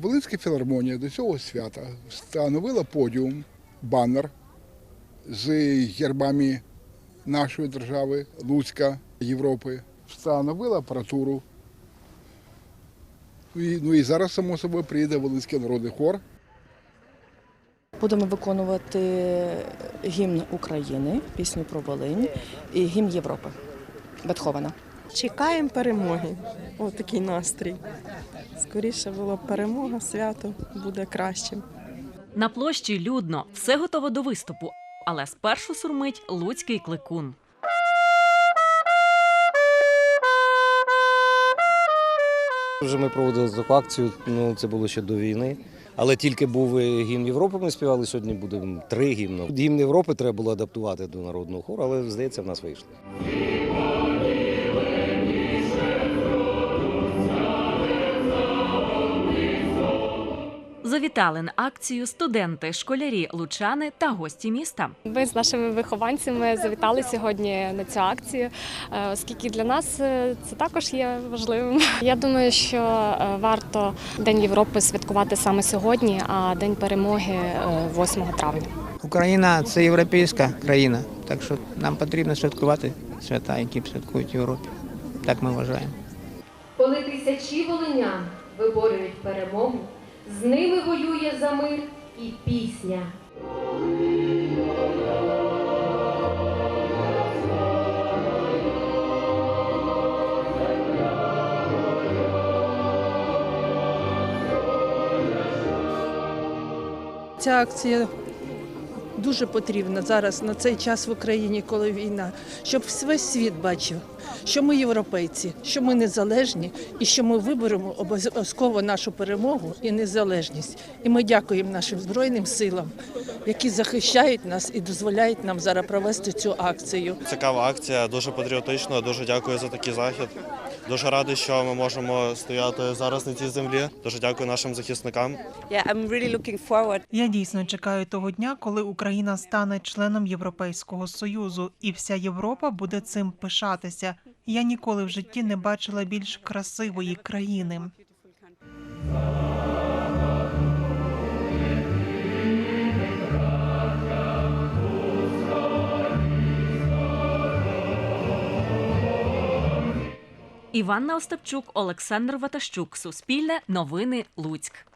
Волинська філармонія до цього свята встановила подіум, банер з гербами нашої держави, Луцька, Європи, встановила апаратуру. Ну і, ну і зараз, само собою, приїде Волинський народний хор. Будемо виконувати гімн України, пісню про Волинь і гімн Європи Бетховена. Чекаємо перемоги. Ось такий настрій. Скоріше було перемога, свято буде кращим. На площі людно, все готово до виступу, але спершу сурмить луцький кликун. Вже ми проводили таку акцію, ну це було ще до війни. Але тільки був е, гімн Європи, ми співали. Сьогодні буде три гімни. Гімн Європи треба було адаптувати до народного хору, але здається, в нас вийшло. Завітали на акцію студенти, школярі, лучани та гості міста. Ми з нашими вихованцями завітали сьогодні на цю акцію, е, оскільки для нас е, це також є важливим. Я думаю, що е, варто День Європи святкувати саме сьогодні, а День перемоги е, 8 травня. Україна це європейська країна, так що нам потрібно святкувати свята, які святкують в Європі. Так ми вважаємо. Коли тисячі волинян виборюють перемогу, з ними воює за мир і пісня. Ця акція дуже потрібна зараз на цей час в Україні, коли війна, щоб весь світ бачив, що ми європейці, що ми незалежні і що ми виберемо обов'язково нашу перемогу і незалежність. І ми дякуємо нашим збройним силам, які захищають нас і дозволяють нам зараз провести цю акцію. Цікава акція, дуже патріотична. Дуже дякую за такий захід. Дуже радий, що ми можемо стояти зараз на цій землі. Дуже дякую нашим захисникам. Я дійсно чекаю того дня, коли Україна стане членом Європейського союзу, і вся Європа буде цим пишатися. Я ніколи в житті не бачила більш красивої країни. Іванна Остапчук, Олександр Ватащук, Суспільне, Новини, Луцьк.